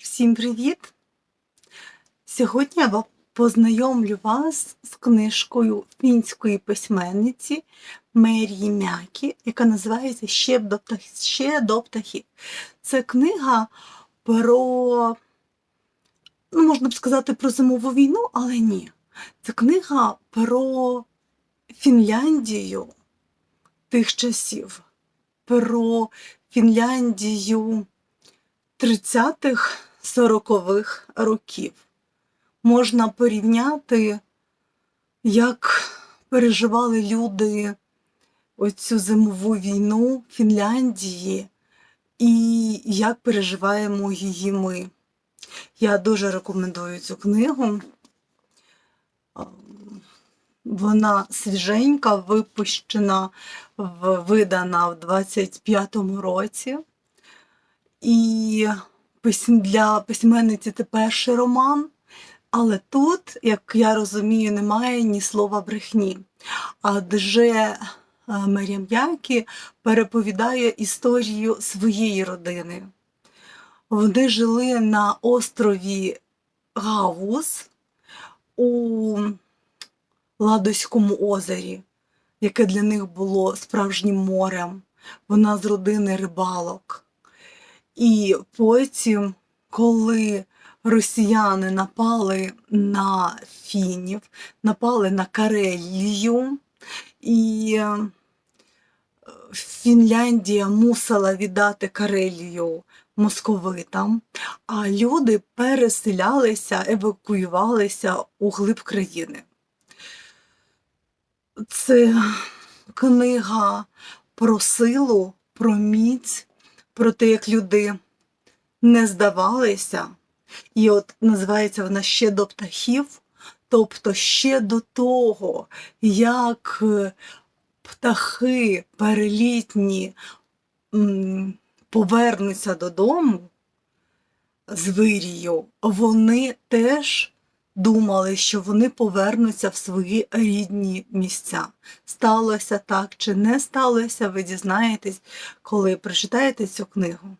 Всім привіт! Сьогодні я познайомлю вас з книжкою фінської письменниці Мерії Мякі, яка називається Ще до до птахів. Це книга про, ну, можна б сказати, про зимову війну, але ні. Це книга про Фінляндію тих часів, про Фінляндію 30-х, 40-х років. Можна порівняти, як переживали люди оцю зимову війну в Фінляндії і як переживаємо її ми. Я дуже рекомендую цю книгу. Вона свіженька, випущена, видана в 25-му році. І для письменниці це перший роман, але тут, як я розумію, немає ні слова брехні. Адже е, Марія переповідає історію своєї родини. Вони жили на острові Гавус у Ладоському озері, яке для них було справжнім морем. Вона з родини рибалок. І потім, коли росіяни напали на фінів, напали на Карелію, і е, Фінляндія мусила віддати Карелію московитам, а люди переселялися, евакуювалися у глиб країни. Це книга про силу, про міць, те, як люди не здавалися. І от називається вона ще до птахів, тобто ще до того, як е, птахи перелітні повернуться додому з вирію, вони теж думали, що вони повернуться в свої рідні місця. Сталося так чи не сталося, ви дізнаєтесь, коли прочитаєте цю книгу.